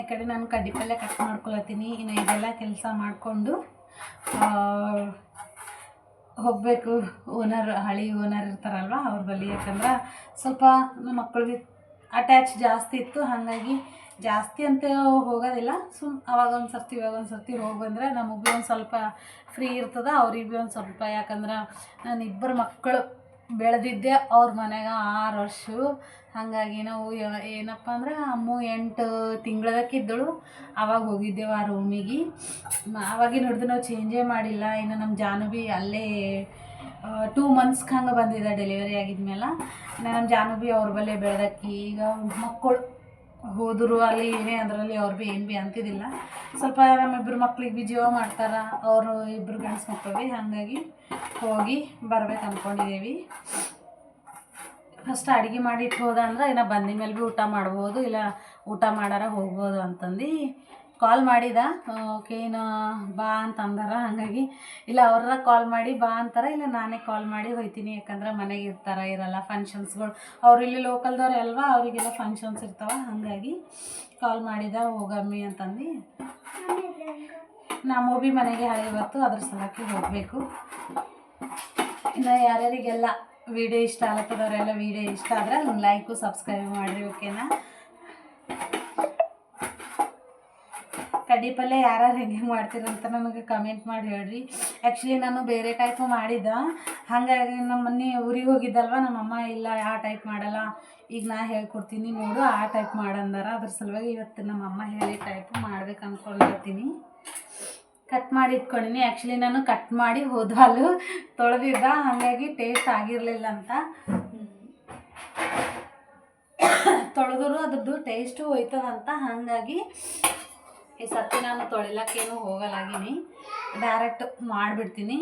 ಈ ಕಡೆ ನಾನು ಕಡ್ಡಿ ಪಲ್ಯ ಕಟ್ ಮಾಡ್ಕೊಳತ್ತೀನಿ. ಇನ್ನು ಇದೆಲ್ಲ ಕೆಲಸ ಮಾಡಿಕೊಂಡು ಹೋಗಬೇಕು. ಓನರ್ ಹಳಿ ಓನರ್ ಇರ್ತಾರಲ್ವ ಅವ್ರ ಬಳಿ ಯಾಕಂದ್ರೆ ಸ್ವಲ್ಪ ನಮ್ಮ ಮಕ್ಕಳಿಗೆ ಅಟ್ಯಾಚ್ ಜಾಸ್ತಿ ಇತ್ತು. ಹಾಗಾಗಿ ಜಾಸ್ತಿ ಅಂತ ಹೋಗೋದಿಲ್ಲ. ಸುಮ್ ಅವಾಗ ಒಂದು ಸರ್ತಿ ಇವಾಗ ಒಂದು ಸರ್ತಿ ಹೋಗಿ ಬಂದರೆ ನಮಗೆ ಒಂದು ಸ್ವಲ್ಪ ಫ್ರೀ ಇರ್ತದೆ, ಅವ್ರಿಗೆ ಭೀ ಒಂದು ಸ್ವಲ್ಪ ಯಾಕಂದ್ರೆ ನಾನು ಇಬ್ಬರು ಮಕ್ಕಳು ಬೆಳೆದಿದ್ದೆ ಅವ್ರ ಮನೆಗೆ ಆರು ವರ್ಷ. ಹಾಗಾಗಿ ನಾವು ಏನಪ್ಪ ಅಂದ್ರೆ ಅಮ್ಮು ಎಂಟು ತಿಂಗಳದಕ್ಕಿದ್ದಳು. ಅವಾಗ ಹೋಗಿದ್ದೆವು ಆ ರೂಮಿಗೆ ಅವಾಗಿನ ಹಿಡ್ದು ನಾವು ಚೇಂಜೇ ಮಾಡಿಲ್ಲ. ಇನ್ನು ನಮ್ಮ ಜಾನು ಭೀ ಅಲ್ಲೇ ಟೂ ಮಂತ್ಸ್ಗೆ ಹಂಗೆ ಬಂದಿದ್ದ ಡೆಲಿವರಿ ಆಗಿದ್ಮೇಲೆ ನಮ್ಮ ಜಾನು ಅವ್ರ ಬಲ್ಲೇ ಬೆಳೆದಕ್ಕಿ. ಈಗ ಮಕ್ಕಳು ಹೋದರು ಅಲ್ಲಿ ಏನೇ ಅದರಲ್ಲಿ ಅವ್ರು ಭೀ ಏನು ಭೀ ಅಂತಿದ್ದಿಲ್ಲ. ಸ್ವಲ್ಪ ನಮ್ಮಿಬ್ಬರು ಮಕ್ಳಿಗೆ ಭೀ ಜೀವ ಮಾಡ್ತಾರೆ, ಅವರು ಇಬ್ಬರು ಗಂಡ್ಸು ಮಕ್ಕಳು ಭೀ ಹಾಗಾಗಿ ಹೋಗಿ ಬರ್ಬೇಕು ಅಂದ್ಕೊಂಡಿದ್ದೀವಿ ಫಸ್ಟ್ ಅಡುಗೆ ಮಾಡಿ ಇಟ್ಟು ಹೋದ ಅಂದ್ರೆ ಇನ್ನು ಬಂದ ಮೇಲೆ ಭೀ ಊಟ ಮಾಡ್ಬೋದು, ಇಲ್ಲ ಊಟ ಮಾಡಾರ ಹೋಗ್ಬೋದು ಅಂತಂದು. ಕಾಲ್ ಮಾಡಿದ? ಓಕೆ ಏನು ಬಾ ಅಂತ ಅಂದಾರ ಹಾಗಾಗಿ. ಇಲ್ಲ ಅವ್ರ ಕಾಲ್ ಮಾಡಿ, ಬಾ ಅಂತಾರೆ, ಇಲ್ಲ, ನಾನೇ ಕಾಲ್ ಮಾಡಿ ಹೋಯ್ತೀನಿ, ಯಾಕಂದ್ರೆ ಮನೆಗೆ ಇರ್ತಾರ, ಇರಲ್ಲ ಫಂಕ್ಷನ್ಸ್ಗಳು ಅವ್ರು ಇಲ್ಲಿ ಲೋಕಲ್ದವ್ರು ಅಲ್ವಾ, ಅವರಿಗೆಲ್ಲ ಫಂಕ್ಷನ್ಸ್ ಇರ್ತಾವ, ಹಾಗಾಗಿ ಕಾಲ್ ಮಾಡಿದ, ಹೋಗಮ್ಮಿ ಅಂತಂದು. ನಮ್ಮ ಭೀ ಮನೆಗೆ ಹಳೆ ಬರ್ತು ಅದ್ರ ಸಲಕ್ಕೆ ಹೋಗಬೇಕು. ಇನ್ನು ಯಾರ್ಯಾರಿಗೆಲ್ಲ ವಿಡಿಯೋ ಇಷ್ಟ ಆಗ್ತದವರೆಲ್ಲ ವಿಡಿಯೋ ಇಷ್ಟ ಆದರೆ ಲೈಕು ಸಬ್ಸ್ಕ್ರೈಬ್ ಮಾಡಿರಿ ಓಕೆನಾ ಕಡ್ಡಿ ಪಲ್ಯ ಯಾರು ಹೆಂಗೆ ಮಾಡ್ತೀರಂತ ನನಗೆ ಕಮೆಂಟ್ ಮಾಡಿ ಹೇಳ್ರಿ. ಆ್ಯಕ್ಚುಲಿ ನಾನು ಬೇರೆ ಟೈಪು ಮಾಡಿದ್ದೆ. ಹಾಗಾಗಿ ನಮ್ಮ ಮನೆ ಊರಿಗೆ ಹೋಗಿದ್ದಲ್ವ ನಮ್ಮಮ್ಮ ಇಲ್ಲ ಯಾವ ಟೈಪ್ ಮಾಡಲ್ಲ. ಈಗ ನಾ ಹೇಳ್ಕೊಡ್ತೀನಿ ನೋಡು, ಆ ಟೈಪ್ ಮಾಡಂದಾರ. ಅದ್ರ ಸಲುವಾಗಿ ಇವತ್ತು ನಮ್ಮಮ್ಮ ಹೇಳಿ ಟೈಪ್ ಮಾಡ್ಬೇಕು ಅಂದ್ಕೊಂಡಿರ್ತೀನಿ ಕಟ್ ಮಾಡಿ ಇಟ್ಕೊಂಡಿನಿ. ಆ್ಯಕ್ಚುಲಿ ನಾನು ಕಟ್ ಮಾಡಿ ಹೋದಾಲು ತೊಳೆದಿದ್ದ. ಹಾಗಾಗಿ ಟೇಸ್ಟ್ ಆಗಿರಲಿಲ್ಲ ಅಂತ. (coughs) ತೊಳೆದ್ರು, ಅದ್ರದ್ದು ಟೇಸ್ಟು ಹೋಯ್ತದಂತ. ಹಾಗಾಗಿ ಈ ಸತ್ತಿನ ನಾನು ತೊಳಿಲಕ್ಕೇನು ಹೋಗಲಾಗಿನಿ ಡೈರೆಕ್ಟ್ ಮಾಡಿಬಿಡ್ತೀನಿ.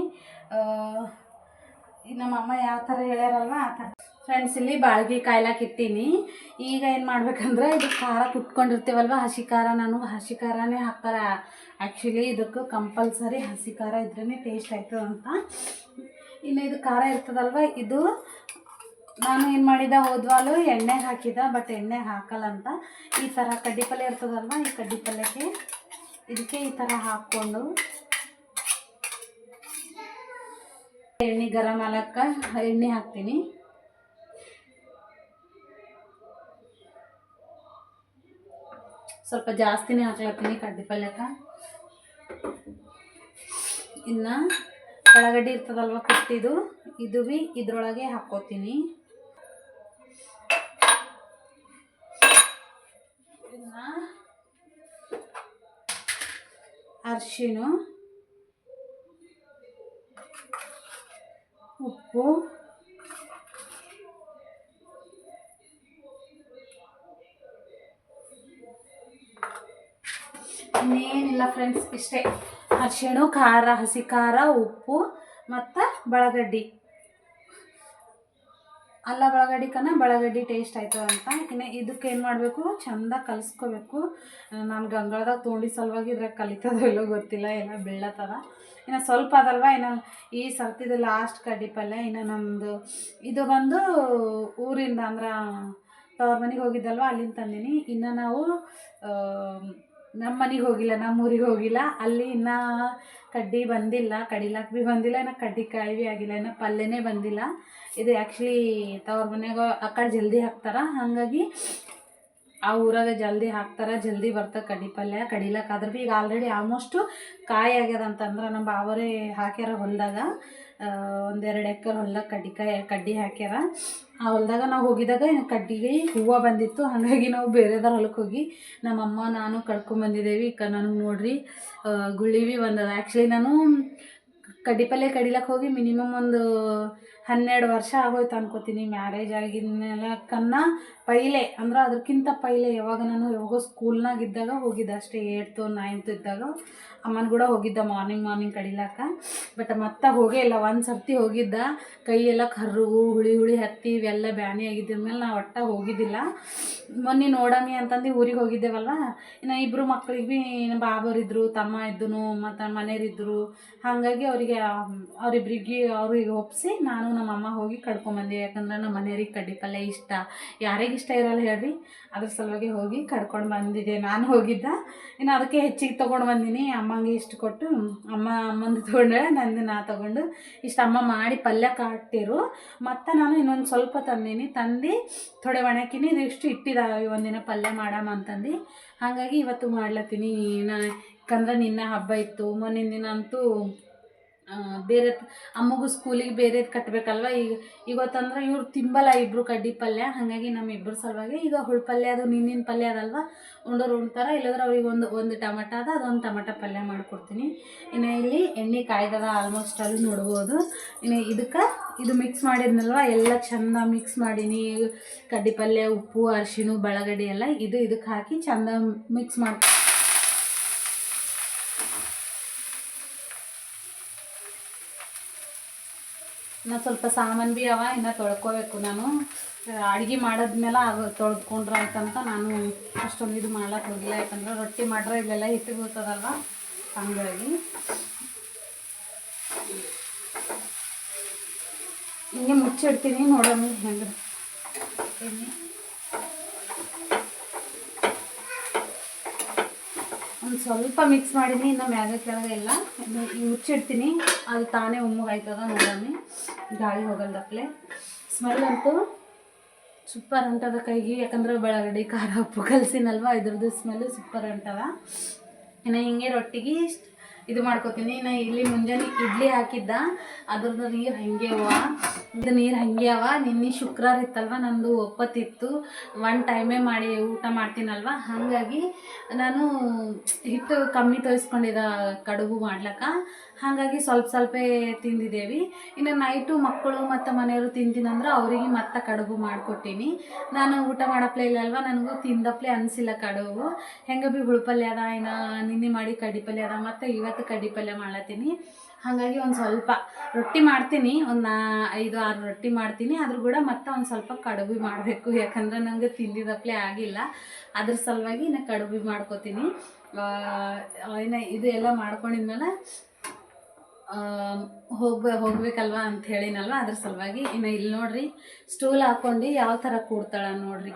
ನಮ್ಮಮ್ಮ ಯಾವ ಥರ ಹೇಳ್ಯಾರಲ್ವ ಆ ಥರ ಫ್ರೆಂಡ್ಸ್ ಇಲ್ಲಿ ಬಾಳ್ಗೆ ಕಾಯ್ಲಾಕ ಇಟ್ಟೀನಿ. ಈಗ ಏನು ಮಾಡ್ಬೇಕಂದ್ರೆ ಇದು ಖಾರ ಕುಟ್ಕೊಂಡಿರ್ತೀವಲ್ವ? ಹಸಿ ಖಾರ, ನಾನು ಹಸಿ ಖಾರನೇ ಹಾಕ್ತಾರೆ. ಆ್ಯಕ್ಚುಲಿ ಇದಕ್ಕೆ ಕಂಪಲ್ಸರಿ ಹಸಿ ಖಾರ ಇದ್ರೇ ಟೇಸ್ಟ್ ಆಯ್ತದ ಅಂತ ಇನ್ನು ಇದು ಖಾರ ಇರ್ತದಲ್ವ? ಇದು ನಾನು ಏನು ಮಾಡಿದ ಹೋದ್ವಾಲು ಎಣ್ಣೆಗೆ ಹಾಕಿದ ಬಟ್ ಎಣ್ಣೆಗೆ ಹಾಕಲ್ಲ ಅಂತ. ಈ ಥರ ಕಡ್ಡಿ ಪಲ್ಯ ಇರ್ತದಲ್ವ, ಈ ಕಡ್ಡಿ ಪಲ್ಯಕ್ಕೆ ಇದಕ್ಕೆ ಈ ಥರ ಹಾಕ್ಕೊಂಡು. ಎಣ್ಣೆ ಗರಂ ಹಾಲಕ್ಕ ಎಣ್ಣೆ ಹಾಕ್ತೀನಿ. ಸ್ವಲ್ಪ ಜಾಸ್ತಿನೇ ಹಾಕ್ಲತ್ತೀನಿ ಕಡ್ಡಿ ಪಲ್ಯಕ್ಕೆ. ಇನ್ನು ಉಳ್ಳಾಗಡ್ಡಿ ಇರ್ತದಲ್ವ ಕುಟ್ಟಿದು ಇದು ಭೀ ಇದ್ರೊಳಗೆ ಹಾಕ್ಕೋತೀನಿ ಇನ್ನು ಅರಿಶಿಣ ಉಪ್ಪು ಇನ್ನೇನಿಲ್ಲ ಫ್ರೆಂಡ್ಸ್ ಇಷ್ಟೇ. ಅರಿಶಿಣ ಖಾರ ಹಸಿ ಖಾರ ಉಪ್ಪು ಮತ್ತು ಬಳಗಡ್ಡಿ. ಅಲ್ಲ ಬಳಗಡ್ಡಿಕನ ಬಳಗಡ್ಡಿ ಟೇಸ್ಟ್ ಆಯ್ತದ ಅಂತ. ಇನ್ನು ಇದಕ್ಕೆ ಏನು ಮಾಡಬೇಕು? ಚಂದ ಕಲಿಸ್ಕೋಬೇಕು. ನಾನು ಗಂಗಳದಾಗ ತೋಂಡಿ ಸಲುವಾಗಿ ಇದ್ರಾಗ ಕಲಿತದೋ ಇಲ್ಲೋ ಗೊತ್ತಿಲ್ಲ ಎಲ್ಲ ಬೀಳತ್ತದ. ಇನ್ನು ಸ್ವಲ್ಪ ಅದಲ್ವ, ಇನ್ನು ಈ ಸರ್ತಿದು ಲಾಸ್ಟ್ ಕಡ್ಡಿ ಪಲ್ಯ, ಇನ್ನು ನಮ್ಮದು ಇದು ಬಂದು ಊರಿಂದ ಅಂದ್ರೆ ತವ್ರ ಮನೆಗೆ ಹೋಗಿದ್ದಲ್ವ, ಅಲ್ಲಿಂದ ತಂದೀನಿ. ಇನ್ನು ನಾವು ನಮ್ಮ ಮನೆಗೆ ಹೋಗಿಲ್ಲ ನಮ್ಮ ಊರಿಗೆ ಹೋಗಿಲ್ಲ. ಅಲ್ಲಿ ಇನ್ನೂ ಕಡ್ಡಿ ಬಂದಿಲ್ಲ ಕಡಿಲಾಕ್ ಭೀ ಬಂದಿಲ್ಲ, ಇನ್ನು ಕಡ್ಡಿ ಕಾಯಿ ಭೀ ಆಗಿಲ್ಲ, ಇನ್ನು ಪಲ್ಯನೇ ಬಂದಿಲ್ಲ. ಇದು ಆ್ಯಕ್ಚುಲಿ ತವ್ರ ಮನ್ಯಾಗ ಆ ಕಡೆ ಜಲ್ದಿ ಹಾಕ್ತಾರ. ಹಾಗಾಗಿ ಆ ಊರಾಗ ಜಲ್ದಿ ಹಾಕ್ತಾರ, ಜಲ್ದಿ ಬರ್ತದೆ ಕಡ್ಡಿ ಪಲ್ಯ. ಕಡಿಲಕ್ಕಾದ್ರೆ ಭೀ ಈಗ ಆಲ್ರೆಡಿ ಆಲ್ಮೋಸ್ಟು ಕಾಯಿ ಆಗ್ಯದ ಅಂತಂದ್ರೆ ನಮ್ಮ ಬಾವರೇ ಹಾಕ್ಯಾರ ಹೊಲದಾಗ. ಒಂದೆರಡು ಎಕರೆ ಹೊಲ್ದಾಗ ಕಡ್ಡಿಕಾಯಿ ಕಡ್ಡಿ ಹಾಕ್ಯಾರ. ಆ ಹೊಲದಾಗ ನಾವು ಹೋಗಿದಾಗ ಕಡ್ಡಿಗೆ ಹೂವು ಬಂದಿತ್ತು. ಹಾಗಾಗಿ ನಾವು ಬೇರೆದವ್ರ ಹೊಲಕ್ಕೆ ಹೋಗಿ ನಮ್ಮಮ್ಮ, ನಾನು ಕಳ್ಕೊಂಬಂದಿದ್ದೇವೆ ಕ ನನಗೆ ನೋಡ್ರಿ ಗುಳಿವಿ ಒಂದು ಆ್ಯಕ್ಚುಲಿ ನಾನು ಕಡ್ಡಿ ಪಲ್ಯ ಕಡಿಲಕ್ಕೆ ಹೋಗಿ ಮಿನಿಮಮ್ ಒಂದು ಹನ್ನೆರಡು ವರ್ಷ ಆಗೋಯ್ತು ಅನ್ಕೋತೀನಿ. ಮ್ಯಾರೇಜ್ ಆಗಿದ್ಮೇಲೆ ಕನ್ನ ಪೈಲೆ, ಅಂದ್ರೆ ಅದಕ್ಕಿಂತ ಪೈಲೆ ಯಾವಾಗ ನಾನು ಯಾವಾಗೋ ಸ್ಕೂಲ್ನಾಗ ಇದ್ದಾಗ ಹೋಗಿದ್ದೆ ಅಷ್ಟೇ ಏಟ್ತು ನೈನ್ತ್ ಇದ್ದಾಗ. ಅಮ್ಮನ ಕೂಡ ಹೋಗಿದ್ದೆ ಮಾರ್ನಿಂಗ್ ಮಾರ್ನಿಂಗ್ ಕಡಿಲಾಕ. ಬಟ್ ಮತ್ತೆ ಹೋಗೇ ಇಲ್ಲ, ಒಂದು ಸರ್ತಿ ಹೋಗಿದ್ದ. ಕೈ ಎಲ್ಲ ಕರ್ರು, ಹುಳಿ ಹುಳಿ ಹತ್ತಿ, ಇವೆಲ್ಲ ಬ್ಯಾನಿ ಆಗಿದ್ದ ಮೇಲೆ ನಾವು ಒಟ್ಟ ಹೋಗಿದ್ದಿಲ್ಲ. ಮೊನ್ನೆ ನೋಡಮಿ ಅಂತಂದು ಊರಿಗೆ ಹೋಗಿದ್ದೇವಲ್ಲ ಇನ್ನು ಇಬ್ಬರು ಮಕ್ಳಿಗೆ ಭೀ ಬಾಬರಿದ್ರು ತಮ್ಮ ಇದ್ದನು, ಮತ್ತು ಮನೆಯವರಿದ್ದರು ಹಾಗಾಗಿ ಅವರಿಗೆ, ಅವರಿಬ್ರಿಗೆ ಅವ್ರಿಗೆ ಒಪ್ಪಿಸಿ ನಾನು ನಮ್ಮ ಅಮ್ಮ ಹೋಗಿ ಕಡ್ಕೊಂಬಂದೆ ಯಾಕಂದ್ರೆ ನಮ್ಮ ಮನೆಯವ್ರಿಗೆ ಕಡ್ಡಿ ಪಲ್ಯ ಇಷ್ಟ. ಯಾರಿಗೆ ಇಷ್ಟ ಇರಲ್ಲ ಹೇಳ್ರಿ. ಅದ್ರ ಸಲುವಾಗಿ ಹೋಗಿ ಕರ್ಕೊಂಡು ಬಂದಿದ್ದೆ ನಾನು ಹೋಗಿದ್ದ. ಇನ್ನು ಅದಕ್ಕೆ ಹೆಚ್ಚಿಗೆ ತೊಗೊಂಡು ಬಂದೀನಿ. ಅಮ್ಮಂಗೆ ಇಷ್ಟು ಕೊಟ್ಟು, ಅಮ್ಮ ಅಮ್ಮಂದು ತೊಗೊಂಡೆ ನಂದು ನಾ ತೊಗೊಂಡು ಇಷ್ಟು ಅಮ್ಮ ಮಾಡಿ ಪಲ್ಯ ಕಾಟಿರು ಮತ್ತು ನಾನು ಇನ್ನೊಂದು ಸ್ವಲ್ಪ ತಂದೀನಿ. ತಂದು ಥೊಡೆ ಒಣಕಿನಿ. ಇದಿಷ್ಟು ಇಟ್ಟಿದ ಒಂದಿನ ಪಲ್ಯ ಮಾಡಮ್ಮ ಅಂತಂದು. ಹಾಗಾಗಿ ಇವತ್ತು ಮಾಡ್ಲತ್ತೀನಿ. ನಾ ಯಾಕಂದ್ರೆ ನಿನ್ನೆ ಹಬ್ಬ ಇತ್ತು. ಮೊನ್ನಿನ ದಿನ ಅಂತೂ ಬೇರೆ ಅಮ್ಮಗೂ ಸ್ಕೂಲಿಗೆ ಬೇರೆದು ಕಟ್ಟಬೇಕಲ್ವ ಈಗ ಇವತ್ತಂದ್ರೆ ಇವ್ರು ತಿಂಬಲ್ಲ ಇಬ್ಬರು ಕಡ್ಡಿ ಪಲ್ಯ. ಹಾಗಾಗಿ ನಮ್ಮ ಇಬ್ಬರ ಸಲುವಾಗಿ ಈಗ ಹುಳು ಪಲ್ಯ ಅದು ನಿನ್ನಿನ ಪಲ್ಯ ಅದಲ್ವ? ಉಂಡೋರು ಉಣ್ತಾರೆ ಇಲ್ಲದ್ರೆ ಅವ್ರಿಗೆ ಒಂದು ಒಂದು ಟಮಟ ಅದ ಅದೊಂದು ಟಮಟ ಪಲ್ಯ ಮಾಡಿಕೊಡ್ತೀನಿ. ಇನ್ನು ಇಲ್ಲಿ ಎಣ್ಣೆ ಕಾಯ್ದದ ಆಲ್ಮೋಸ್ಟ್ ಅಲ್ಲಿ ನೋಡ್ಬೋದು. ಇನ್ನು ಇದಕ್ಕೆ ಇದು ಮಿಕ್ಸ್ ಮಾಡಿದ್ನಲ್ವ? ಎಲ್ಲ ಚಂದ ಮಿಕ್ಸ್ ಮಾಡೀನಿ. ಕಡ್ಡಿ ಪಲ್ಯ, ಉಪ್ಪು, ಅರಿಶಿಣ ಬಳಗಡಿ ಎಲ್ಲ ಇದು ಇದಕ್ಕೆ ಹಾಕಿ ಚಂದ ಮಿಕ್ಸ್ ಮಾಡಿ ಇನ್ನು ಸ್ವಲ್ಪ ಸಾಮಾನು ಭೀ ಅವ, ಇನ್ನು ತೊಳ್ಕೊಬೇಕು ನಾನು. ಅಡುಗೆ ಮಾಡಿದ್ಮೇಲೆ ಅದು ತೊಳ್ದುಕೊಂಡ್ರೆ ಅಂತಂತ ನಾನು ಅಷ್ಟೊಂದು ಇದು ಮಾಡ್ಲಕ್ಕೆ ಹೋಗಿಲ್ಲ. ಯಾಕಂದ್ರೆ ರೊಟ್ಟಿ ಮಾಡ್ರೆ ಇಲ್ಲೆಲ್ಲ ಹಿಟ್ಟು ಬೀಳ್ತದಲ್ವ ಹಂಗಾಗಿ. ಹಿಂಗೆ ಮುಚ್ಚಿಡ್ತೀನಿ ನೋಡೋಣ ಹೆಂಗೆ. ಒಂದು ಸ್ವಲ್ಪ ಮಿಕ್ಸ್ ಮಾಡೀನಿ ಇನ್ನು ಮ್ಯಾಗ ಕೆಳಗೆ ಇಲ್ಲ. ಮುಚ್ಚಿಡ್ತೀನಿ. ಅದು ತಾನೇ ಉಮ್ಮಗಾಯ್ತದ ನೋಡೋಣ. ಗಾಳಿ ಹೋಗಲ್ದಪ್ಲೆ. ಸ್ಮೆಲ್ ಅಂತೂ ಸೂಪರ್ ಅಂಟದ ಕೈಗೆ. ಯಾಕಂದ್ರೆ ಬೆಳಗಡೆ ಖಾರ ಉಪ್ಪು ಕಲಸಿನಲ್ವ? ಇದ್ರದ್ದು ಸ್ಮೆಲ್ಲು ಸೂಪರ್ ಅಂಟದ ಇನ್ನು ಹಿಂಗೆ ರೊಟ್ಟಿಗೆ ಇದು ಮಾಡ್ಕೋತೀನಿ. ನಾ ಇಲ್ಲಿ ಮುಂಜಾನೆ ಇಡ್ಲಿ ಹಾಕಿದ್ದ. ಅದ್ರದ್ದು ನೀರು ಹಂಗೆ ಅವ. ಇದು ನೀರು ಹಂಗೆ ಅವ. ನಿನ್ನೆ ಶುಕ್ರವಾರ ಇತ್ತಲ್ವ? ನಂದು ಒಪ್ಪತ್ತಿತ್ತು. ಒನ್ ಟೈಮೇ ಮಾಡಿ ಊಟ ಮಾಡ್ತೀನಲ್ವ? ಹಾಗಾಗಿ ನಾನು ಹಿಟ್ಟು ಕಮ್ಮಿ ತೋರಿಸ್ಕೊಂಡಿದ್ದ ಕಡುಬು ಮಾಡ್ಲಕ್ಕ. ಹಾಗಾಗಿ ಸ್ವಲ್ಪ ಸ್ವಲ್ಪ ತಿಂದಿದ್ದೇವೆ. ಇನ್ನು ನೈಟು ಮಕ್ಕಳು ಮತ್ತು ಮನೆಯವರು ತಿಂತೀನಂದ್ರೆ ಅವರಿಗೆ ಮತ್ತೆ ಕಡುಬು ಮಾಡಿಕೊಟ್ಟೀನಿ. ನಾನು ಊಟ ಮಾಡಪ್ಲೇ ಅಲ್ವಾ ನನಗೂ ತಿಂದಪ್ಲೆ ಅನಿಸಿಲ್ಲ ಕಡುಬು. ಹೆಂಗೆ ಭೀ ಹುಳುಪಲ್ಯ ಅದ, ಇನ್ನು ನಿನ್ನೆ ಮಾಡಿ ಕಡಿ ಪಲ್ಯ ಅದ, ಮತ್ತು ಇವತ್ತು ಕಡಿ ಪಲ್ಯ ಮಾಡ್ಲತ್ತೀನಿ. ಹಾಗಾಗಿ ಒಂದು ಸ್ವಲ್ಪ ರೊಟ್ಟಿ ಮಾಡ್ತೀನಿ, ಒಂದು ನಾ ಐದು ಆರು ರೊಟ್ಟಿ ಮಾಡ್ತೀನಿ. ಅದ್ರ ಕೂಡ ಮತ್ತೆ ಒಂದು ಸ್ವಲ್ಪ ಕಡುಬು ಮಾಡಬೇಕು, ಯಾಕಂದ್ರೆ ನನಗೆ ತಿಂದಿದ್ದಪ್ಲೆ ಆಗಿಲ್ಲ. ಅದ್ರ ಸಲುವಾಗಿ ನಾನು ಕಡುಬು ಮಾಡ್ಕೋತೀನಿ. ಇನ್ನು ಇದು ಎಲ್ಲ ಮಾಡ್ಕೊಂಡಿದ್ಮೇಲೆ ಹೋಗ್ಬೇ, ಹೋಗ್ಬೇಕಲ್ವಾ ಅಂತ ಹೇಳಿನಲ್ವ? ಅದ್ರ ಸಲುವಾಗಿ ಇನ್ನು ಇಲ್ಲಿ ನೋಡ್ರಿ ಸ್ಟೂಲ್ ಹಾಕ್ಕೊಂಡು ಯಾವ ಥರ ಕೂಡ್ತಾಳೆ ನೋಡ್ರಿ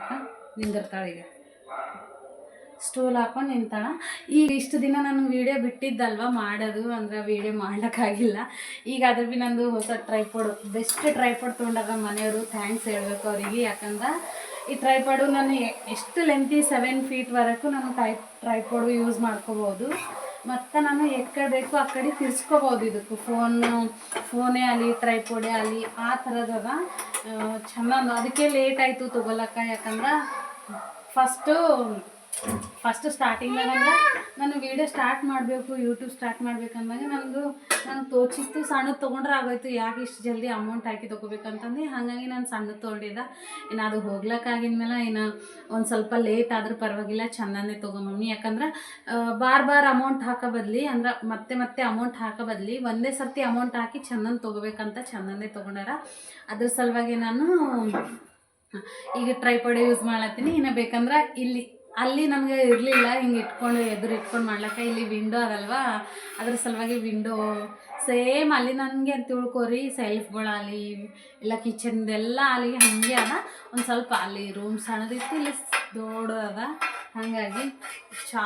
ನಿಂದಿರ್ತಾಳೆ ಈಗ. ಸ್ಟೂಲ್ ಹಾಕೊಂಡು ನಿಂತಾಳ. ಈಗ ಇಷ್ಟು ದಿನ ನಾನು ವೀಡಿಯೋ ಬಿಟ್ಟಿದ್ದಲ್ವ ಮಾಡೋದು? ಅಂದ್ರೆ ವೀಡಿಯೋ ಮಾಡ್ಲಿಕ್ಕಾಗಿಲ್ಲ. ಈಗ ಅದ್ರ ಭೀ ನಂದು ಹೊಸ ಟ್ರೈಪಾಡ್ ಬೆಸ್ಟ್ ಟ್ರೈಪಾಡ್ ತೊಗೊಂಡಾಗ ಮನೆಯವರು. ಥ್ಯಾಂಕ್ಸ್ ಹೇಳಬೇಕು ಅವರಿಗೆ. ಯಾಕಂದ್ರೆ ಈ ಟ್ರೈಪಾಡು ನಾನು ಎಷ್ಟು ಲೆಂತಿ ಸೆವೆನ್ ಫೀಟ್ವರೆಗೂ ನಾನು ಟೈ ಟ್ರೈಪಾಡು ಯೂಸ್ ಮಾಡ್ಕೋಬೋದು. ಮತ್ತು ನಾನು ಎಕ್ಕಡೆ ಬೇಕು ಆ ಕಡೆ ತಿರ್ಸ್ಕೋಬೋದು ಇದಕ್ಕೆ. ಫೋನು ಫೋನೇ ಆಗಲಿ ಟ್ರೈಪೋಡೇ ಆಗಲಿ, ಆ ಥರದದ ಚೆಂದ ಅದಕ್ಕೆ ಲೇಟ್ ಆಯಿತು ತೊಗೊಳಕ್ಕೆ ಯಾಕಂದ್ರೆ ಫಸ್ಟು ಫಸ್ಟ್ ಸ್ಟಾರ್ಟಿಂಗ್ನಾಗ ಅಂದ್ರೆ ನಾನು ವೀಡಿಯೋ ಸ್ಟಾರ್ಟ್ ಮಾಡಬೇಕು ಯೂಟ್ಯೂಬ್ ಸ್ಟಾರ್ಟ್ ಮಾಡ್ಬೇಕಂದಾಗ ನನಗೂ ನಾನು ತೋಚಿತ್ತು ಸಣ್ಣದು ತೊಗೊಂಡ್ರೆ ಆಗೋಯ್ತು. ಯಾಕೆ ಇಷ್ಟು ಜಲ್ದಿ ಅಮೌಂಟ್ ಹಾಕಿ ತೊಗೋಬೇಕಂತಂದು ಹಾಗಾಗಿ ನಾನು ಸಣ್ಣದು ತೊಗೊಂಡಿದ್ದೆ. ಇನ್ನು ಅದು ಹೋಗ್ಲಕ್ಕಾಗಿದ್ಮೇಲೆ ಇನ್ನು ಒಂದು ಸ್ವಲ್ಪ ಲೇಟ್ ಆದರೂ ಪರವಾಗಿಲ್ಲ, ಚಂದನೇ ಮಮ್ಮಿ. ಯಾಕಂದ್ರೆ ಬಾರ್ ಬಾರ್ ಅಮೌಂಟ್ ಹಾಕೋ ಬದಲಿ ಅಂದ್ರೆ ಮತ್ತೆ ಮತ್ತೆ ಅಮೌಂಟ್ ಹಾಕೋ ಬದಲಿ ಒಂದೇ ಸರ್ತಿ ಅಮೌಂಟ್ ಹಾಕಿ ಚಂದನ್ ತೊಗೋಬೇಕಂತ ಚಂದನೇ ತೊಗೊಂಡಾರ. ಅದ್ರ ಸಲುವಾಗಿ ನಾನು ಈಗ ಟ್ರೈಪಾಡ್ ಯೂಸ್ ಮಾಡ್ಲತ್ತೀನಿ. ಇನ್ನು ಬೇಕಂದ್ರೆ ಇಲ್ಲಿ ಅಲ್ಲಿ ನನಗೆ ಇರಲಿಲ್ಲ, ಹಿಂಗೆ ಇಟ್ಕೊಂಡು ಎದುರು ಇಟ್ಕೊಂಡು ಮಾಡ್ಲಕ್ಕ. ಇಲ್ಲಿ ವಿಂಡೋ ಅದಲ್ವಾ? ಅದ್ರ ಸಲುವಾಗಿ ವಿಂಡೋ ಸೇಮ್ ಅಲ್ಲಿ ನನಗೆ ಅಂತ ತಿಳ್ಕೊರಿ ಸೆಲ್ಫ್ಗಳಾಗಲಿ ಇಲ್ಲ ಕಿಚನ್ದೆಲ್ಲ ಅಲ್ಲಿಗೆ ಹಾಗೆ ಅದ. ಒಂದು ಸ್ವಲ್ಪ ಅಲ್ಲಿ ರೂಮ್ ಸಣ್ಣದಿತ್ತು ಇಲ್ಲಿ ದೊಡ್ಡದದ ಹಾಗಾಗಿ ಚಾ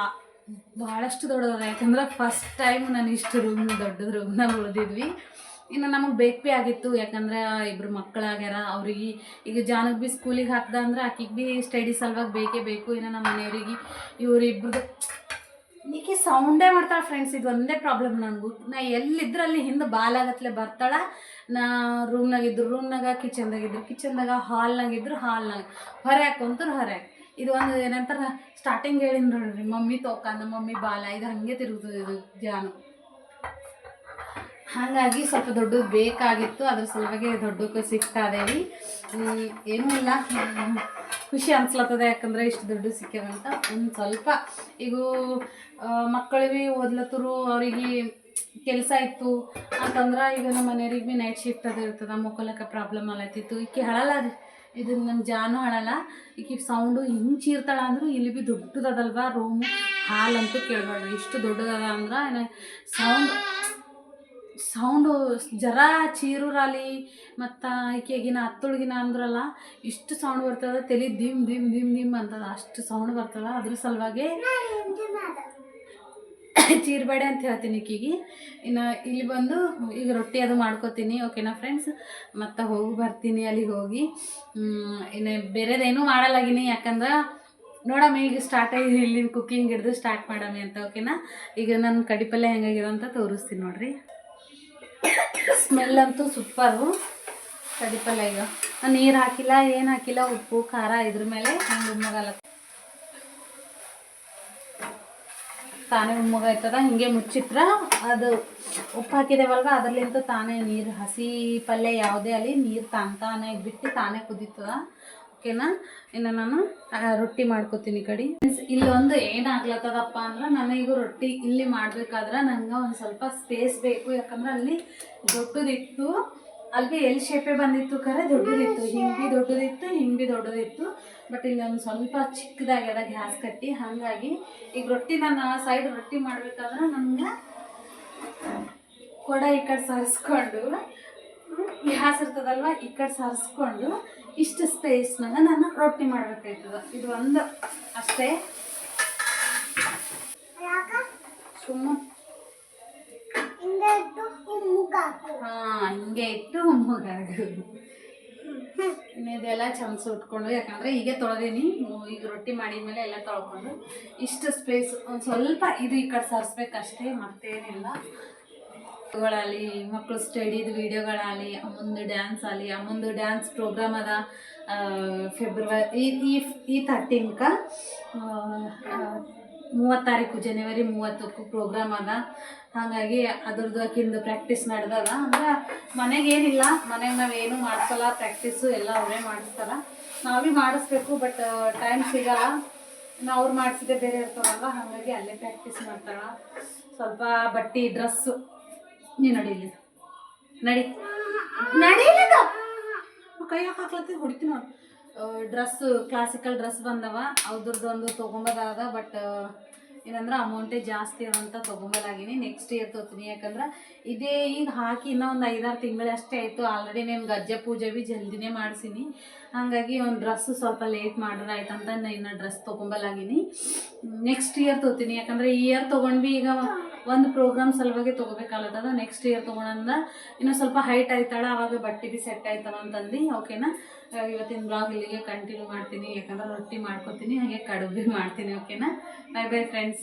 ಭಾಳಷ್ಟು ದೊಡ್ಡದದ ಯಾಕಂದ್ರೆ ಫಸ್ಟ್ ಟೈಮ್ ನಾನು ಇಷ್ಟು ರೂಮ್ ದೊಡ್ಡದ ರೂಮ್ನಾಗ ಉಳಿದಿದ್ವಿ ಇನ್ನು ನಮಗೆ ಬೇಕು ಭೀ ಆಗಿತ್ತು. ಯಾಕಂದ್ರೆ ಇಬ್ರು ಮಕ್ಕಳಾಗ್ಯಾರ ಅವ್ರಿಗೆ ಈಗ ಜಾನಕ್ಕೆ ಭೀ ಸ್ಕೂಲಿಗೆ ಹಾಕ್ದ ಅಂದ್ರೆ ಆಕಿಗೆ ಭೀ ಸ್ಟಡಿ ಸಲುವಾಗಿ ಬೇಕೇ ಬೇಕು. ಇನ್ನು ನಮ್ಮ ಮನೆಯವ್ರಿಗೆ ಇವ್ರಿಬ್ರದ್ದು ಈಕೆ ಸೌಂಡೇ ಮಾಡ್ತಾಳೆ ಫ್ರೆಂಡ್ಸ್. ಇದು ಒಂದೇ ಪ್ರಾಬ್ಲಮ್ ನನಗೂ. ನಾ ಎಲ್ಲಿದ್ರಲ್ಲಿ ಹಿಂದೆ ಬಾಲಾಗತ್ಲೆ ಬರ್ತಾಳೆ. ನಾ ರೂಮ್ನಾಗಿದ್ರು ರೂಮ್ನಾಗ ಕಿಚನ್ದಾಗಿದ್ರು ಕಿಚನ್ದಾಗ ಹಾಲ್ನಾಗಿದ್ರು ಹಾಲ್ನಾಗ. ಹೊರೆ ಹಾಕೊಂತಾರೆ ಹೊರೆ ಇದು ಒಂದು ಏನಂತಾರೆ ಸ್ಟಾರ್ಟಿಂಗ್ ಹೇಳಿನ ನೋಡ್ರಿ. ಮಮ್ಮಿ ತೋಕ ಮಮ್ಮಿ ಬಾಲ. ಇದು ಹಾಗೆ ತಿರುಗ್ತದೆ ಇದು ಜಾನು. ಹಾಗಾಗಿ ಸ್ವಲ್ಪ ದೊಡ್ಡದು ಬೇಕಾಗಿತ್ತು, ಅದ್ರ ಸಲುವಾಗಿ ದೊಡ್ಡಕ್ಕೆ ಸಿಗ್ತಾದೇವಿ ಏನೂ ಇಲ್ಲ ಖುಷಿ ಅನ್ಸ್ಲತ್ತದ ಯಾಕಂದ್ರೆ ಇಷ್ಟು ದೊಡ್ಡ ಸಿಕ್ಕಂತ ಒಂದು ಸ್ವಲ್ಪ ಈಗ ಮಕ್ಕಳಿಗೆ ಓದ್ಲತ್ತರು, ಅವರಿಗೆ ಕೆಲಸ ಇತ್ತು. ಅಂತಂದ್ರೆ ಈಗ ನಮ್ಮ ಮನೆಯವ್ರಿಗೆ ಭೀ ನೈಟ್ ಶಿಫ್ಟ್ ಅದು ಇರ್ತದೆ ಮುಕ್ಕೊಲಕ್ಕೆ ಪ್ರಾಬ್ಲಮ್ ಆಲತ್ತಿತ್ತು ಈಕೆ ಹಳಲ್ಲ ರೀ. ಇದು ನಮ್ಮ ಜಾನು ಹಳಲ್ಲ. ಈಕೆ ಸೌಂಡು ಹಿಂಗೆ ಚೀರ್ತಾಳ ಅಂದರೂ ಇಲ್ಲಿ ಭೀ ದೊಡ್ಡದದಲ್ವಾ ಹಾಲ್ ಹಾಲಂತೂ ಕೇಳ್ಬಾರ್ದು ಇಷ್ಟು ದೊಡ್ಡದದ ಅಂದ್ರೆ ಸೌಂಡ್ ಸೌಂಡು ಜರ ಚೀರೂರಲ್ಲಿ ಮತ್ತು ಈಕೆಗಿನ ಹತ್ತೊಳಗಿನ ಅಂದ್ರಲ್ಲ, ಇಷ್ಟು ಸೌಂಡ್ ಬರ್ತದೆ, ತಲೆ ದಿಮ್ ದಿಮ್ ದಿಮ್ ದಿಮ್ ಅಂತದ, ಅಷ್ಟು ಸೌಂಡ್ ಬರ್ತದೆ. ಅದ್ರ ಸಲುವಾಗಿ ಚೀರ್ಬೇಡ ಅಂತ ಹೇಳ್ತೀನಿ ಈಕೆಗೆ. ಇನ್ನು ಇಲ್ಲಿ ಬಂದು ಈಗ ರೊಟ್ಟಿ ಅದು ಮಾಡ್ಕೋತೀನಿ ಓಕೆನಾ ಫ್ರೆಂಡ್ಸ್ ಮತ್ತು ಹೋಗಿ ಬರ್ತೀನಿ ಅಲ್ಲಿಗೆ ಹೋಗಿ. ಇನ್ನು ಬೇರೆದೇನೂ ಮಾಡಲಾಗಿನಿ ಯಾಕಂದ್ರೆ ನೋಡಮ್ಮ, ಈಗ ಸ್ಟಾರ್ಟ್ ಆಗಿ ಇಲ್ಲಿ ಕುಕ್ಕಿಂಗ್ ಹಿಡಿದು ಸ್ಟಾರ್ಟ್ ಮಾಡಮ್ಮಿ ಅಂತ ಓಕೆನಾ ಈಗ ನನ್ನ ಕಡಿಪಲ್ಲೆ ಹೆಂಗಾಗಿದೆ ಅಂತ ತೋರಿಸ್ತೀನಿ ನೋಡ್ರಿ. ಸ್ಮೆಲ್ ಅಂತೂ ಸೂಪರು. ಕಡಿಪಲ್ಲ ಈಗ. ನೀರು ಹಾಕಿಲ್ಲ, ಏನು ಹಾಕಿಲ್ಲ, ಉಪ್ಪು, ಖಾರ ಇದ್ರ ಮೇಲೆ ಹಂಗೆ ಉಮ್ಮಗಲ್ಲ ತಾನೇ ಉಮ್ಮಗ ಆಯ್ತದ, ಹಿಂಗೆ ಮುಚ್ಚಿಟ್ರ ಅದು ಉಪ್ಪು ಹಾಕಿದೇವಲ್ವ, ಅದರ್ಲಿಂತ ತಾನೇ ನೀರು, ಹಸಿ ಪಲ್ಯ ಯಾವುದೇ ಅಲ್ಲಿ ನೀರು ತಾನೆ ತಾನೇ ಬಿಟ್ಟು ತಾನೇ ಕುದೀತದ. ಓಕೆನಾ? ಇನ್ನು ನಾನು ರೊಟ್ಟಿ ಮಾಡ್ಕೋತೀನಿ ಈ ಕಡೆ ಇಲ್ಲಿ ಒಂದು ಏನಾಗ್ಲತ್ತದಪ್ಪ ಅಂದ್ರೆ ನನಗೆ ರೊಟ್ಟಿ ಇಲ್ಲಿ ಮಾಡ್ಬೇಕಾದ್ರೆ ನಂಗೆ ಒಂದು ಸ್ವಲ್ಪ ಸ್ಪೇಸ್ ಬೇಕು. ಯಾಕಂದ್ರೆ ಅಲ್ಲಿ ದೊಡ್ಡದಿತ್ತು. ಅಲ್ಲಿ ಎಲ್ ಶೇಪೇ ಬಂದಿತ್ತು ಖರೆ, ದೊಡ್ಡದಿತ್ತು. ಹಿಂಗೆ ದೊಡ್ಡದಿತ್ತು ಹಿಂಗೆ ದೊಡ್ಡದಿತ್ತು. ಬಟ್ ಇಲ್ಲಿ ಒಂದು ಸ್ವಲ್ಪ ಚಿಕ್ಕದಾಗ್ಯದ ಗ್ಯಾಸ್ ಕಟ್ಟಿ. ಹಾಗಾಗಿ ಈಗ ರೊಟ್ಟಿ ನಾನು ಸೈಡ್ ರೊಟ್ಟಿ ಮಾಡ್ಬೇಕಾದ್ರೆ ನನಗೆ ಕೊಡ ಈ ಕಡೆ ಸಾರಿಸ್ಕೊಂಡು ಗ್ಯಾಸ್ ಇರ್ತದಲ್ವ, ಈ ಕಡೆ ಸಾರಿಸ್ಕೊಂಡು ಇಷ್ಟು ಸ್ಪೇಸ್ನಾಗ ನಾನು ರೊಟ್ಟಿ ಮಾಡಬೇಕಾಯ್ತದ. ಇದು ಒಂದು ಅಷ್ಟೇ. ಸುಮ್ಮ. ಹಾಂ, ಹಿಂಗೆ ಇಟ್ಟು ಇನ್ನು ಇದೆಲ್ಲ ಚಮಚ ಉಟ್ಕೊಂಡು, ಯಾಕಂದರೆ ಹೀಗೆ ತೊಳೆದೀನಿ. ಈಗ ರೊಟ್ಟಿ ಮಾಡಿದ್ಮೇಲೆ ಎಲ್ಲ ತೊಳ್ಕೊಂಡು, ಇಷ್ಟು ಸ್ಪೇಸ್ ಒಂದು ಸ್ವಲ್ಪ ಇದು ಈ ಕಡೆ ಸಾರಿಸ್ಬೇಕು ಅಷ್ಟೇ ಮತ್ತೇನಿಲ್ಲ. ಗಳಾಗಲಿ ಮಕ್ಕಳು ಸ್ಟಡಿದು ವಿಡಿಯೋಗಳಾಗಲಿ ಅಮ್ಮಂದು ಡ್ಯಾನ್ಸ್ ಆಗಲಿ ಅಮ್ಮಂದು ಡ್ಯಾನ್ಸ್ ಪ್ರೋಗ್ರಾಮ್ ಅದ ಫೆಬ್ರವರಿ ಈ ಈ ತರ್ಟೀನ್ಕ ಮೂವತ್ತು ತಾರೀಕು ಜನವರಿ ಮೂವತ್ತಕ್ಕೂ ಪ್ರೋಗ್ರಾಮ್ ಅದ. ಹಾಗಾಗಿ ಅದ್ರದ್ದು ಆಕಿಂದು ಪ್ರಾಕ್ಟೀಸ್ ನಡೆದದ. ಅಂದ್ರೆ ಮನೆಗೆ ಏನಿಲ್ಲ, ಮನೆಗೆ ನಾವೇನು ಮಾಡಿಸಲ್ಲ ಪ್ರಾಕ್ಟೀಸು ಎಲ್ಲ ಅವರೇ ಮಾಡಿಸ್ತಾರ. ನಾವೇ ಮಾಡಿಸ್ಬೇಕು ಬಟ್ ಟೈಮ್ ಸಿಗಲ್ಲ. ನಾವು ಅವ್ರು ಮಾಡಿಸಿದ್ದೆ ಬೇರೆ ಇರ್ತಾರಲ್ಲ ಹಾಗಾಗಿ ಅಲ್ಲೇ ಪ್ರಾಕ್ಟೀಸ್ ಮಾಡ್ತಾಳ ಸ್ವಲ್ಪ ಬಟ್ಟೆ ಡ್ರೆಸ್ಸು ನೀ ನಡೀಲಿ ನಡಿ. ನಡೀಲಿದ ಕೈ ಹಾಕ್ಲತ್ತಿ? ಹೊಡಿತೀನಿ ನೋಡಿ. ಡ್ರೆಸ್ ಕ್ಲಾಸಿಕಲ್ ಡ್ರೆಸ್ ಬಂದವ. ಅದ್ರದ್ದು ಒಂದು ತೊಗೊಂಬದಾದ ಬಟ್ ಏನಂದ್ರೆ ಅಮೌಂಟೇ ಜಾಸ್ತಿ ಅದಂತ ತೊಗೊಂಬಲಾಗಿನಿ ನೆಕ್ಸ್ಟ್ ಇಯರ್ ತೊಗೋತೀನಿ ಯಾಕಂದ್ರೆ ಇದೇ ಈಗ ಹಾಕಿ ಇನ್ನೂ ಒಂದು ಐದಾರು ತಿಂಗಳು ಅಷ್ಟೇ ಆಯಿತು. ಆಲ್ರೆಡಿ ನಾನು ಗಜ್ಜೆ ಪೂಜೆ ಭೀ ಜಲ್ದಿನೇ ಮಾಡಿಸಿನಿ. ಹಾಗಾಗಿ ಒಂದು ಡ್ರೆಸ್ಸು ಸ್ವಲ್ಪ ಲೇಟ್ ಆಯ್ತಂತ ನಾನು ಇನ್ನು ಡ್ರೆಸ್ ತೊಗೊಂಬಲಾಗಿನಿ ನೆಕ್ಸ್ಟ್ ಇಯರ್ ತೊಗೊತೀನಿ ಯಾಕಂದ್ರೆ ಈ ಇಯರ್ ತೊಗೊಂಡ್ವಿ ಈಗ ಒಂದು ಪ್ರೋಗ್ರಾಮ್ ಸಲುವಾಗಿ ತೊಗೋಬೇಕಾಗ್ಲತ್ತದ ನೆಕ್ಸ್ಟ್ ಇಯರ್ ತೊಗೊಳಂದ ಇನ್ನೂ ಸ್ವಲ್ಪ ಹೈಟ್ ಆಯ್ತಾಳ, ಅವಾಗ ಬಟ್ಟೆ ಬಿ ಸೆಟ್ ಆಯ್ತವ ಅಂತಂದು. ಓಕೆನಾ ಇವತ್ತಿನ ಬ್ಲಾಗ್ ಇಲ್ಲಿಗೆ ಕಂಟಿನ್ಯೂ ಮಾಡ್ತೀನಿ. ಯಾಕಂದ್ರೆ ರೊಟ್ಟಿ ಮಾಡ್ಕೊತೀನಿ, ಹಾಗೆ ಕಡುಬು ಮಾಡ್ತೀನಿ. ಓಕೆನಾ ಬೈ ಬೈ ಫ್ರೆಂಡ್ಸ್.